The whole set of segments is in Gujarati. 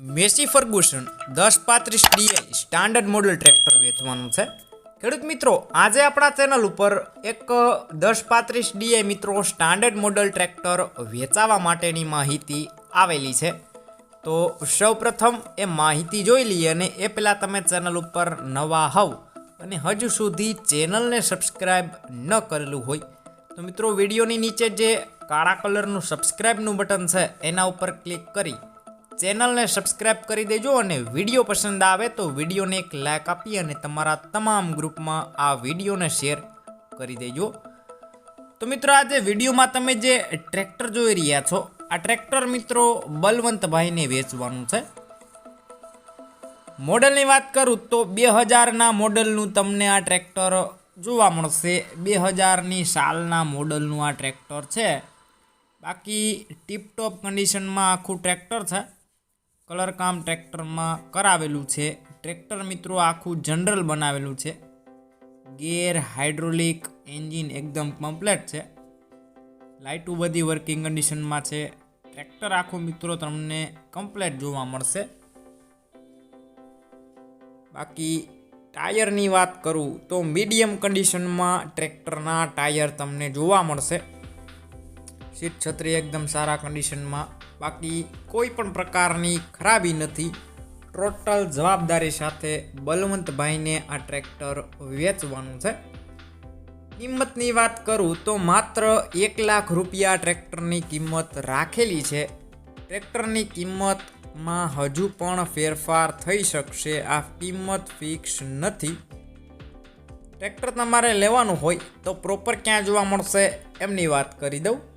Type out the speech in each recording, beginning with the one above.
મેસી ફર્ગુસન, દસ પાંત્રીસ ડીએલ સ્ટાન્ડર્ડ મોડલ ટ્રેક્ટર વેચવાનું છે. ખેડૂત મિત્રો, આજે આપણા ચેનલ ઉપર એક દસ પાંત્રીસ ડીઆઈ મિત્રો સ્ટાન્ડર્ડ મોડલ ટ્રેક્ટર વેચાવા માટેની માહિતી આવેલી છે. તો સૌપ્રથમ એ માહિતી જોઈ લઈએ અને એ પહેલાં તમે ચેનલ ઉપર નવા હોવ અને હજુ સુધી ચેનલને સબસ્ક્રાઈબ ન કરેલું હોય, તો મિત્રો વિડીયોની નીચે જે કાળા કલરનું સબસ્ક્રાઈબનું બટન છે, એના ઉપર ક્લિક કરી ચેનલને સબસ્ક્રાઈબ કરી દેજો અને વીડિયો પસંદ આવે તો વિડીયોને એક લાઇક આપી અને તમારા તમામ ગ્રુપમાં આ વિડીયોને શેર કરી દેજો. તો મિત્રો આજે વિડીયોમાં તમે જે ટ્રેક્ટર જોઈ રહ્યા છો, આ ટ્રેક્ટર મિત્રો બલવંતભાઈને વેચવાનું છે. મોડલની વાત કરું તો બે હજારના મોડલનું તમને આ ટ્રેક્ટર જોવા મળશે. બે હજારની સાલના મોડલનું આ ટ્રેક્ટર છે. બાકી ટીપટોપ કન્ડિશનમાં આખું ટ્રેક્ટર છે. કલર કામ ટ્રેક્ટરમાં કરાવેલું છે. ટ્રેક્ટર મિત્રો આખું જનરલ બનાવેલું છે. ગેર હાઇડ્રોલિક એન્જિન એકદમ કમ્પ્લેટ છે. લાઇટું બધી વર્કિંગ કન્ડિશનમાં છે. ટ્રેક્ટર આખું મિત્રો તમને કમ્પ્લેટ જોવા મળશે. બાકી ટાયરની વાત કરું તો મીડિયમ કન્ડિશનમાં ટ્રેક્ટરના ટાયર તમને જોવા મળશે. સીટ છત્રી એકદમ સારા કન્ડિશનમાં બાકી કોઈ પણ પ્રકારની ખરાબી નથી. ટોટલ જવાબદારી સાથે બલવંતભાઈને આ ટ્રેક્ટર વેચવાનું છે. કિંમતની વાત કરું તો માત્ર એક લાખ રૂપિયા ટ્રેક્ટરની કિંમત રાખેલી છે. ટ્રેક્ટરની કિંમતમાં હજુ પણ ફેરફાર થઈ શકશે, આ કિંમત ફિક્સ નથી. ટ્રેક્ટર તમારે લેવાનું હોય તો પ્રોપર ક્યાં જોવા મળશે, એમની વાત કરી દઉં.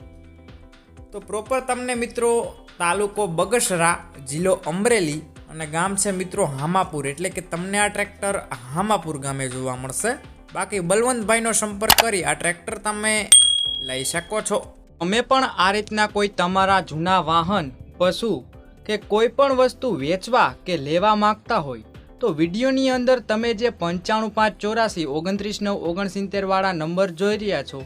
તો પ્રોપર તમને મિત્રો તાલુકો બગસરા, જિલ્લો અમરેલી અને ગામ છે મિત્રો હામાપુર. એટલે કે તમને આ ટ્રેક્ટર હામાપુર ગામે જોવા મળશે. બાકી બલવંતભાઈનો સંપર્ક કરી આ ટ્રેક્ટર તમે લઈ શકો છો. અમે પણ આ રીતના કોઈ તમારા જૂના વાહન, પશુ કે કોઈ પણ વસ્તુ વેચવા કે લેવા માંગતા હોય, તો વિડીયોની અંદર તમે જે પંચાણું પાંચ ચોરાસી, ઓગણત્રીસ નવ ઓગણસિત્તેરવાળા નંબર જોઈ રહ્યા છો